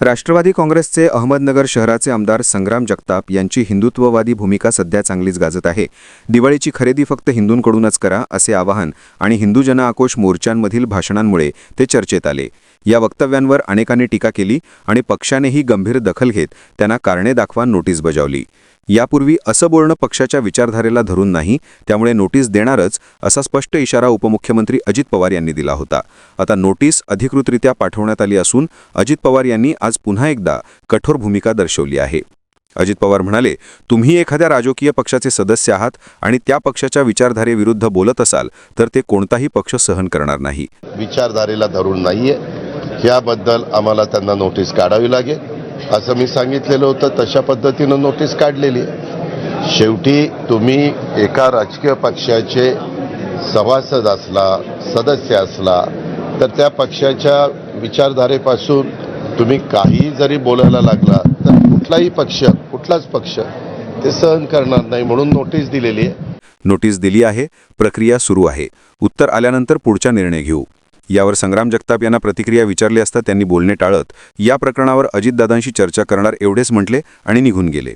राष्ट्रवादी काँग्रेसचे अहमदनगर शहराचे आमदार संग्राम जगताप यांची हिंदुत्ववादी भूमिका सध्या चांगलीच गाजत आहे. दिवाळीची खरेदी फक्त हिंदूंकडूनच करा असे आवाहन आणि हिंदू जन आक्रोश मोर्चांमधील भाषणांमुळे ते चर्चेत आले. या वक्तव्यांवर अनेकांनी टीका केली आणि पक्षानेही गंभीर दखल घेत त्यांना कारणे दाखवा नोटीस बजावली. यापूर्वी असं बोलणं पक्षाच्या विचारधारेला धरून नाही त्यामुळे नोटीस देणारच असा स्पष्ट इशारा उपमुख्यमंत्री अजित पवार यांनी दिला होता. आता नोटीस अधिकृतरित्या पाठवण्यात आली असून अजित पवार यांनी आज पुन्हा एकदा कठोर भूमिका दर्शवली आहे. अजित पवार म्हणाले तुम्ही एखाद्या राजकीय पक्षाचे सदस्य आहात आणि त्या पक्षाच्या विचारधारेविरुद्ध बोलत असाल तर ते कोणताही पक्ष सहन करणार नाही. विचारधारेला धरून नाहीये. याबद्दल आम्हाला त्यांना नोटीस काढावी लागेल. असं मी सांगितलेलं होतं तशा पद्धतीनं नोटीस काढलेली शेवटी तुम्ही एका राजकीय पक्षाचे सभासद असला सदस्य असला तर त्या पक्षाच्या विचारधारेपासून तुम्ही काही जरी बोलायला लागला तर कुठलाही पक्ष कुठलाच पक्ष ते सहन करणार नाही म्हणून नोटीस दिलेली आहे. नोटीस दिली आहे प्रक्रिया सुरू आहे. उत्तर आल्यानंतर पुढचा निर्णय घेऊ. यावर संग्राम जगताप यांना प्रतिक्रिया विचारली असता त्यांनी बोलणे टाळत या प्रकरणावर अजितदादांशी चर्चा करणार एवढेच म्हटले आणि निघून गेले.